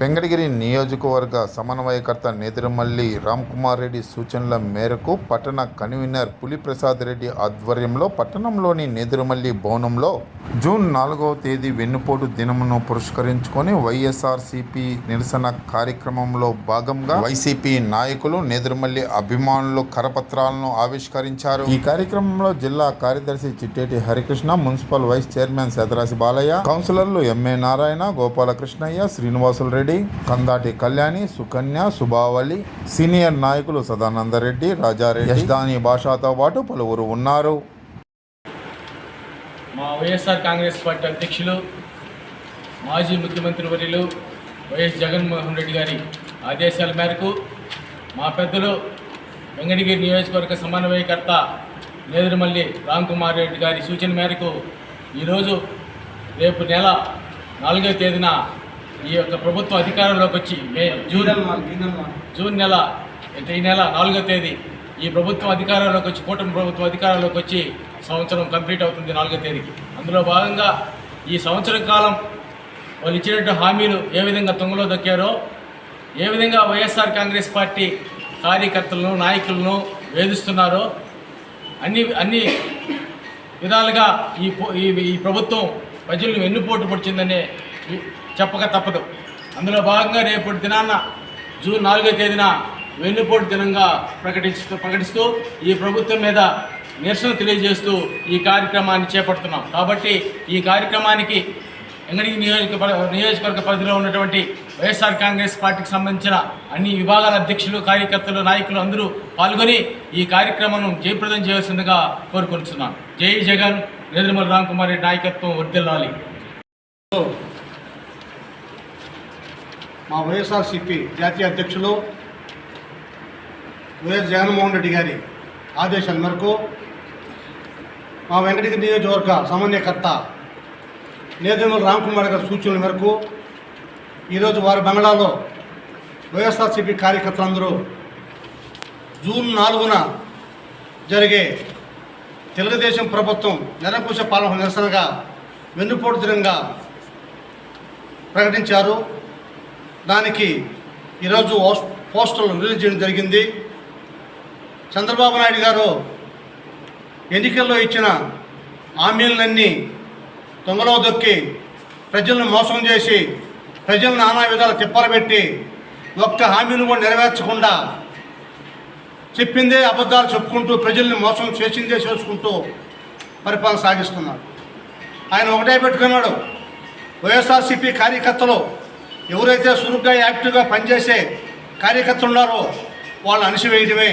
Venkatagiri నియోజకవర్గ సమన్వయకర్త నేదురమల్లి రామ్కుమార్ రెడ్డి సూచనల మేరకు పట్టణ కన్వీనర్ పులిప్రసాద్ రెడ్డి ఆధ్వర్యంలో పట్టణంలోని నేదురుమల్లి భవనంలో జూన్ నాలుగవ తేదీ వెన్నుపోటు దినమును పురస్కరించుకొని వైఎస్ఆర్సిపి నిరసన కార్యక్రమంలో భాగంగా వైసీపీ నాయకులు నేదురుమల్లి అభిమానులు కరపత్రాలను ఆవిష్కరించారు. ఈ కార్యక్రమంలో జిల్లా కార్యదర్శి Chitteti Harikrishna municipal vice chairman Shatarasi Balayya కౌన్సిలర్లు M A Narayana Gopalakrishnayya Srinivasulu Reddy Kandati Kalyani Sukanya Subhavali senior నాయకులు సదానందరెడ్డి రాజారెడ్డి. యష్దాని భాషతో పాటు పలువురు ఉన్నారు. మా వైఎస్ఆర్ కాంగ్రెస్ పార్టీ అధ్యక్షులు మాజీ ముఖ్యమంత్రి వర్యులు వైఎస్ జగన్మోహన్ రెడ్డి గారి ఆదేశాల మేరకు మా పెద్దలు వెంకటగిరి నియోజకవర్గ సమన్వయకర్త నేదురుమల్లి రామ్ కుమార్ రెడ్డి గారి సూచన మేరకు ఈరోజు రేపు నెల నాలుగో తేదీన ఈ యొక్క ప్రభుత్వం అధికారంలోకి వచ్చి మే జూన్ జూన్ నెల అంటే ఈ నెల నాలుగో తేదీ ఈ ప్రభుత్వం అధికారంలోకి వచ్చి కూటమి ప్రభుత్వం అధికారంలోకి వచ్చి సంవత్సరం కంప్లీట్ అవుతుంది నాలుగో తేదీకి. అందులో భాగంగా ఈ సంవత్సరం కాలం వాళ్ళు ఇచ్చినట్టు హామీలు ఏ విధంగా తొంగలో దొక్కారో ఏ విధంగా వైఎస్ఆర్ కాంగ్రెస్ పార్టీ కార్యకర్తలను నాయకులను వేధిస్తున్నారో అన్ని అన్ని విధాలుగా ఈ ఈ ప్రభుత్వం ప్రజలను వెన్నుపోటు పొడిచిందనే చెప్పక తప్పదు. అందులో భాగంగా రేపటి దినాన జూన్ నాలుగో తేదీన వెన్నుపోటు దినంగా ప్రకటిస్తూ ప్రకటిస్తూ ఈ ప్రభుత్వం మీద నిరసన తెలియజేస్తూ ఈ కార్యక్రమాన్ని చేపడుతున్నాం. కాబట్టి ఈ కార్యక్రమానికి ఎంగడి నియోజక నియోజకవర్గ పరిధిలో ఉన్నటువంటి వైఎస్ఆర్ కాంగ్రెస్ పార్టీకి సంబంధించిన అన్ని విభాగాల అధ్యక్షులు కార్యకర్తలు నాయకులు అందరూ పాల్గొని ఈ కార్యక్రమం జయప్రదం చేయాల్సిందిగా కోరుకుంటున్నాను జై జగన్. నేదురుమల రామ్ కుమార్ రెడ్డి నాయకత్వం వర్దిల్లాలి. మా వైఎస్ఆర్సిపి జాతీయ అధ్యక్షులు వైఎస్ జగన్మోహన్ రెడ్డి గారి ఆదేశాల మేరకు మా వెంకటగిరి నియోజకవర్గ సమన్వయకర్త నేతృమల రామ్కుమార్ గారి సూచనల మేరకు ఈరోజు వారి బంగ్లాలో వైఎస్ఆర్సిపి కార్యకర్తలందరూ జూన్ నాలుగున జరిగే తెలుగుదేశం ప్రభుత్వం నిరంకుశ పాలన నిరసనగా వెన్నుపోటు దినంగా ప్రకటించారు. దానికి ఈరోజు పోస్టర్లు రిలీజ్ చేయడం జరిగింది. చంద్రబాబు నాయుడు గారు ఎన్నికల్లో ఇచ్చిన హామీలన్నీ తొంగలో దొక్కి ప్రజలను మోసం చేసి ప్రజలను నానా విధాలు తిప్పలబెట్టి ఒక్క హామీని కూడా నెరవేర్చకుండా చెప్పిందే అబద్ధాలు చెప్పుకుంటూ ప్రజల్ని మోసం చేసిందే చేసుకుంటూ పరిపాలన సాగిస్తున్నారు. ఆయన ఒకటే పెట్టుకున్నాడు. వైఎస్ఆర్సీపీ కార్యకర్తలు ఎవరైతే చురుగ్గా యాక్టివ్గా పనిచేసే కార్యకర్తలు ఉన్నారో వాళ్ళు అణిసివేయడమే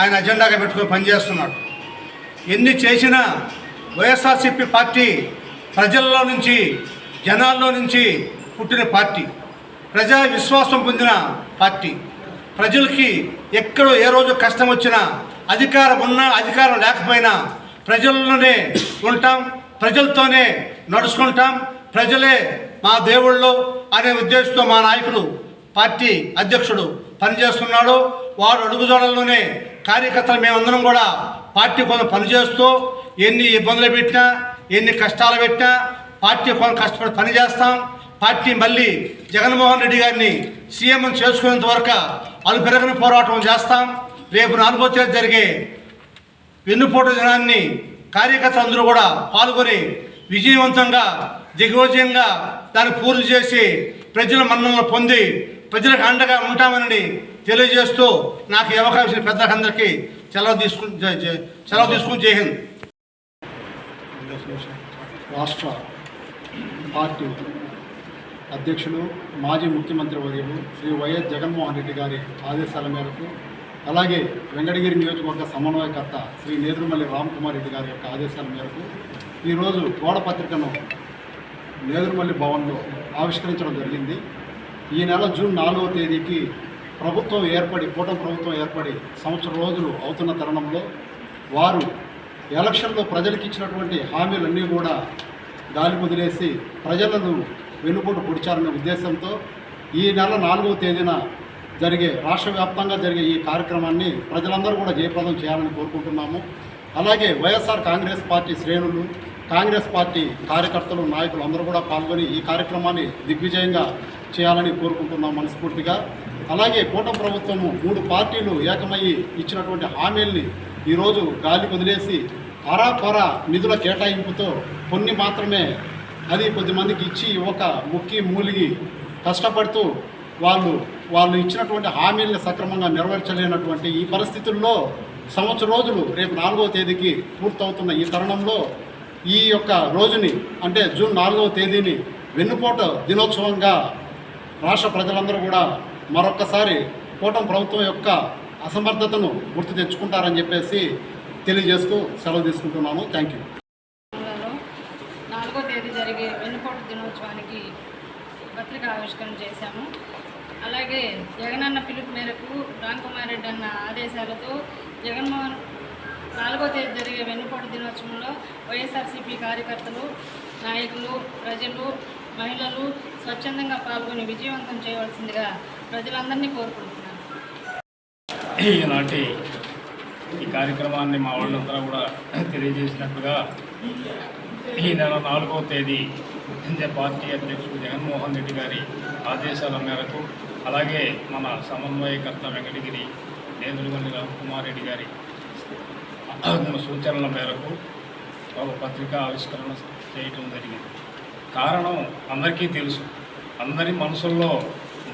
ఆయన అజెండాగా పెట్టుకొని పనిచేస్తున్నాడు. ఎన్ని చేసినా వైఎస్ఆర్సీపీ పార్టీ ప్రజల్లో నుంచి జనాల్లో నుంచి పుట్టిన పార్టీ ప్రజా విశ్వాసం పొందిన పార్టీ. ప్రజలకి ఎక్కడ ఏ రోజు కష్టం వచ్చినా అధికారం ఉన్నా అధికారం లేకపోయినా ప్రజల్లోనే ఉంటాం ప్రజలతోనే నడుచుకుంటాం ప్రజలే మా దేవుళ్ళు అనే ఉద్దేశంతో మా నాయకుడు పార్టీ అధ్యక్షుడు పనిచేస్తున్నాడు. వాడు అడుగుజోడల్లోనే కార్యకర్తలు మేమందరం కూడా పార్టీ కోసం పనిచేస్తూ ఎన్ని ఇబ్బందులు పెట్టినా ఎన్ని కష్టాలు పెట్టినా పార్టీ కోసం కష్టపడి పనిచేస్తాం. పార్టీ మళ్ళీ జగన్మోహన్ రెడ్డి గారిని సీఎం చేసుకునేంత వరకు అలు పెరగని పోరాటం చేస్తాం. రేపు నాలుగో తేదీ జరిగే వెన్నుపోటు దినాన్ని కార్యకర్తలందరూ కూడా పాల్గొని విజయవంతంగా దిగ్విజయంగా దాన్ని పూర్తి చేసి ప్రజల మన్ననలు పొంది ప్రజలకు అండగా ఉంటామని తెలియజేస్తూ నాకు ఈ అవకాశం ఇచ్చిన పెద్దలందరికీ సెలవు తీసుకుని సెలవు తీసుకుని జైహింద్ రాష్ట్ర పార్టీ అధ్యక్షులు మాజీ ముఖ్యమంత్రి వర్యులు శ్రీ వైఎస్ జగన్మోహన్ రెడ్డి గారి ఆదేశాల మేరకు అలాగే వెంకటగిరి నియోజకవర్గ సమన్వయకర్త శ్రీ నేదురుమల్లి రామ్కుమార్ రెడ్డి గారి యొక్క ఆదేశాల మేరకు ఈరోజు గోడ పత్రికను నేదురుమల్లి భవన్లో ఆవిష్కరించడం జరిగింది. ఈ నెల జూన్ నాలుగవ తేదీకి ప్రభుత్వం ఏర్పడి కూటమి ప్రభుత్వం ఏర్పడి సంవత్సరం రోజులు అవుతున్న తరుణంలో వారు ఎలక్షన్లో ప్రజలకు ఇచ్చినటువంటి హామీలన్నీ కూడా గాలి వదిలేసి ప్రజలను వెనుపోటు పొడిచారనే ఉద్దేశంతో ఈ నెల నాలుగవ తేదీన జరిగే రాష్ట్ర వ్యాప్తంగా జరిగే ఈ కార్యక్రమాన్ని ప్రజలందరూ కూడా జయప్రదం చేయాలని కోరుకుంటున్నాము. అలాగే వైఎస్ఆర్ కాంగ్రెస్ పార్టీ శ్రేణులు కాంగ్రెస్ పార్టీ కార్యకర్తలు నాయకులు అందరూ కూడా పాల్గొని ఈ కార్యక్రమాన్ని దిగ్విజయంగా చేయాలని కోరుకుంటున్నాం మనస్ఫూర్తిగా. అలాగే కూటమి ప్రభుత్వము మూడు పార్టీలు ఏకమయ్యి ఇచ్చినటువంటి హామీల్ని ఈరోజు గాలి వదిలేసి పరాపరా నిధుల కేటాయింపుతో కొన్ని మాత్రమే అది కొద్దిమందికి ఇచ్చి ఒక ముక్కి మూలిగి కష్టపడుతూ వాళ్ళు వాళ్ళు ఇచ్చినటువంటి హామీలను సక్రమంగా నెరవేర్చలేనటువంటి ఈ పరిస్థితుల్లో సంవత్సరం రోజులు రేపు నాలుగో తేదీకి పూర్తవుతున్న ఈ తరుణంలో ఈ యొక్క రోజుని అంటే జూన్ నాలుగవ తేదీని వెన్నుపోట దినోత్సవంగా రాష్ట్ర ప్రజలందరూ కూడా మరొక్కసారి కూటమి ప్రభుత్వం యొక్క అసమర్థతను గుర్తు తెచ్చుకుంటారని చెప్పేసి తెలియజేస్తూ సెలవు తీసుకుంటున్నాను. Thank you. నాలుగో తేదీ జరిగే వెన్నుపోటు దినోత్సవానికి పత్రిక ఆవిష్కరణ చేశాము. అలాగే జగనన్న పిలుపు మేరకు రామ్కుమార్ రెడ్డి అన్న ఆదేశాలతో జగన్మోహన్ నాలుగో తేదీ జరిగే వెన్నుపోటు దినోత్సవంలో వైఎస్ఆర్సీపీ కార్యకర్తలు నాయకులు ప్రజలు మహిళలు స్వచ్ఛందంగా పాల్గొని విజయవంతం చేయవలసిందిగా ప్రజలందరినీ కోరుకుంటున్నాను. ఈనాటి ఈ కార్యక్రమాన్ని మా వాళ్ళందరూ కూడా తెలియజేసినట్టుగా ఈ నెల నాలుగవ తేదీ ఇండియా పార్టీ అధ్యక్షుడు జగన్మోహన్ రెడ్డి గారి ఆదేశాల మేరకు అలాగే మన సమన్వయకర్త వెంకటగిరి నేంద్రగొండ రామకుమార్ రెడ్డి గారి సూచనల మేరకు ఒక పత్రికా ఆవిష్కరణ చేయటం జరిగింది. కారణం అందరికీ తెలుసు. అందరి మనసుల్లో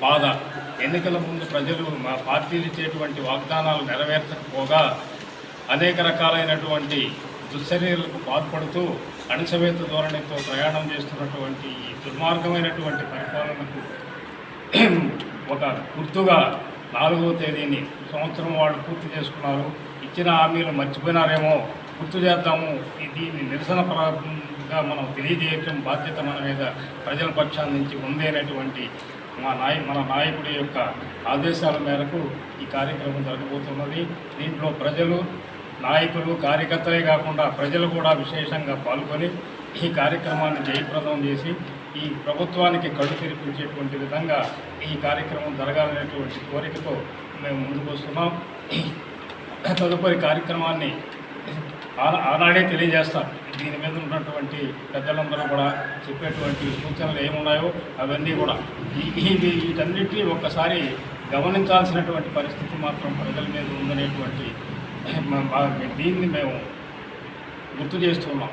బాధ. ఎన్నికల ముందు ప్రజలు మా పార్టీలు ఇచ్చేటువంటి వాగ్దానాలు నెరవేర్చకపోగా అనేక రకాలైనటువంటి దుశ్చర్యలకు పాల్పడుతూ అణిసవేత ధోరణితో ప్రయాణం చేస్తున్నటువంటి ఈ దుర్మార్గమైనటువంటి పరిపాలనకు ఒక గుర్తుగా నాలుగవ తేదీని సంవత్సరం వాళ్ళు పూర్తి చేసుకున్నారు. ఇచ్చిన హామీలు మర్చిపోయినారేమో గుర్తు చేద్దాము. ఈ దీన్ని నిరసన పరంగా మనం తెలియజేయటం బాధ్యత మన మీద ప్రజల పక్షాల నుంచి ఉంది అనేటువంటి మా నాయ మన నాయకుడి యొక్క ఆదేశాల మేరకు ఈ కార్యక్రమం జరగబోతున్నది. దీంట్లో ప్రజలు నాయకులు కార్యకర్తలే కాకుండా ప్రజలు కూడా విశేషంగా పాల్గొని ఈ కార్యక్రమాన్ని జయప్రదం చేసి ఈ ప్రభుత్వానికి కళ్ళు తెరిపించేటువంటి విధంగా ఈ కార్యక్రమం జరగాలనేటువంటి కోరికతో మేము ముందుకు వస్తున్నాం. తదుపరి కార్యక్రమాన్ని ఆనాడే తెలియజేస్తాం దీని మీద ఉన్నటువంటి పెద్దలందరూ కూడా చెప్పేటువంటి సూచనలు ఏమున్నాయో అవన్నీ కూడా. ఇది వీటన్నిటినీ ఒక్కసారి గమనించాల్సినటువంటి పరిస్థితి మాత్రం ప్రజల మీద ఉందనేటువంటి దీన్ని మేము గుర్తు చేస్తున్నాం